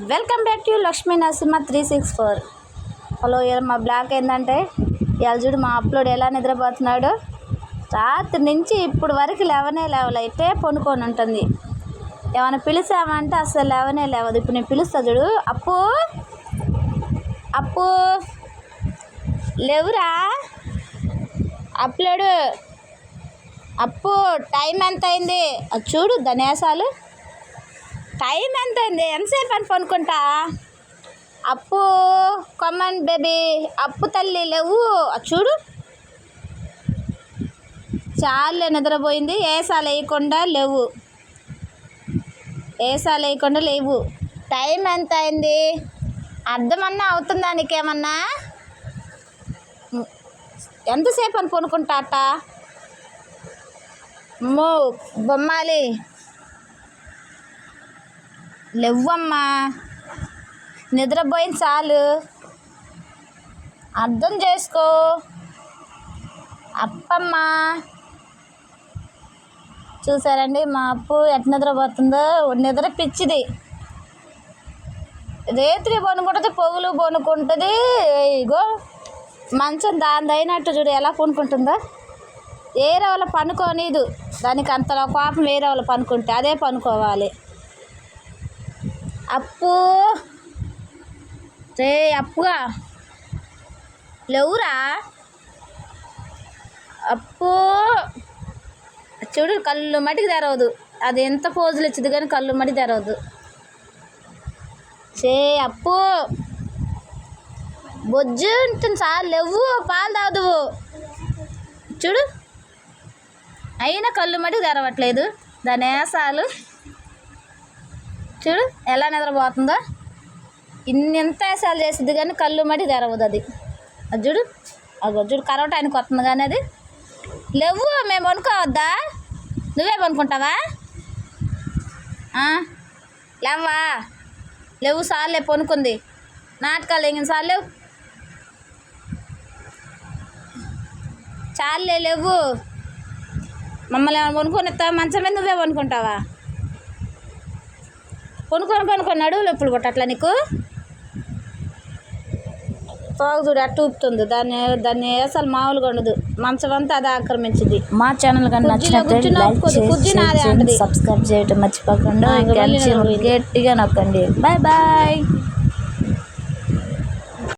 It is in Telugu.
Welcome back to Lakshmi Narasimha three six four. Hello మా బ్లాక్ ఏంటంటే ఇవాళ చూడు మా అప్లోడ్ ఎలా నిద్రపోతున్నాడు? రాత్రి నుంచి ఇప్పుడు వరకు లేవనే లేవలే ఇట్టే పనుకొని ఉంటుంది. ఏమైనా పిలిచామంటే అసలు లేవనే లేవదు. ఇప్పుడు నేను పిలుస్తా చూడు. అప్పు అప్పు లేవురా? అప్లోడు. అప్పు టైం ఎంత అయింది అది చూడు ధన్యాసాలు టైం ఎంత అయింది? ఎంతసేపు అని పనుకుంటా? అప్పు కమన్ బేబీ అప్పు తల్లి లేవు. చూడు. చాలా నిద్రపోయింది. ఏసాలు వేయకుండా లేవు. ఏసాలు వేయకుండా లేవు. టైం ఎంత అయింది? అర్థమన్నా అవుతుందా నీకేమన్నా? ఎంతసేపు అని పనుకుంటా అట్ట అమ్మో బొమ్మాలి. లేవమ్మా నిద్రపోయింది చాలు. అర్థం చేసుకో. అప్పమ్మా. చూసారండి మా అప్పు ఎట్ నిద్రపోతుందో? నిద్ర పిచ్చిది. రేత్రి పనుకుంటుంది పొగులు పనుకుంటుంది ఇగో మంచం దాని అయినట్టు చూడు ఎలా పనుకుంటుందో. వేరే వాళ్ళ పనుకోనీదు. దానికి అంతలో కోపం వేరే వాళ్ళు పనుకుంటే అదే పనుకోవాలి. అప్పు. రే అప్పుగా? లేవురా? అప్పు. చూడు కళ్ళు మటికి తెరవదు. అది ఎంత పోజులు ఇచ్చింది కానీ కళ్ళు మటికి తెరవదు. చే అప్పు. బొజ్జు ఉంటుంది సార్ లేవు పాలు తాగుదువు. చూడు. అయినా కళ్ళు మటుకు తెరవట్లేదు. దాని ఏసాలు. చూడు ఎలా నిద్రపోతుందో. ఇన్ని ఎంత వేసాలు చేసిద్ది కానీ కళ్ళు మడి తెరవదు అది. అది చూడు అది చూడు కరవటానికి వస్తుంది కానీ అది. లేవు మేము అనుకోవద్దా నువ్వే పనుకుంటావా? లేవా లేవు సార్లే పనుకుంది. నాటకాలు ఎంగిన సార్లు లేవు? చాలే లేవు. మమ్మల్ని ఏమైనా పనుకొని ఇస్తావా మంచం మీద నువ్వే పనుకుంటావా? కొనుక్కొని కొనుక్కొని నడువులు ఎప్పుడు కొట్టట్లా నీకు? తోగు చూడు అట్టు ఊపుతుంది. దాన్ని దాన్ని అసలు మామూలుగా ఉండదు. మంచం అంతా అది ఆక్రమించింది. మా ఛానల్ కానీ నచ్చినట్లయితే. సబ్స్క్రైబ్ చేయటం మర్చిపోకుండా. గట్టిగా నొక్కండి. Bye bye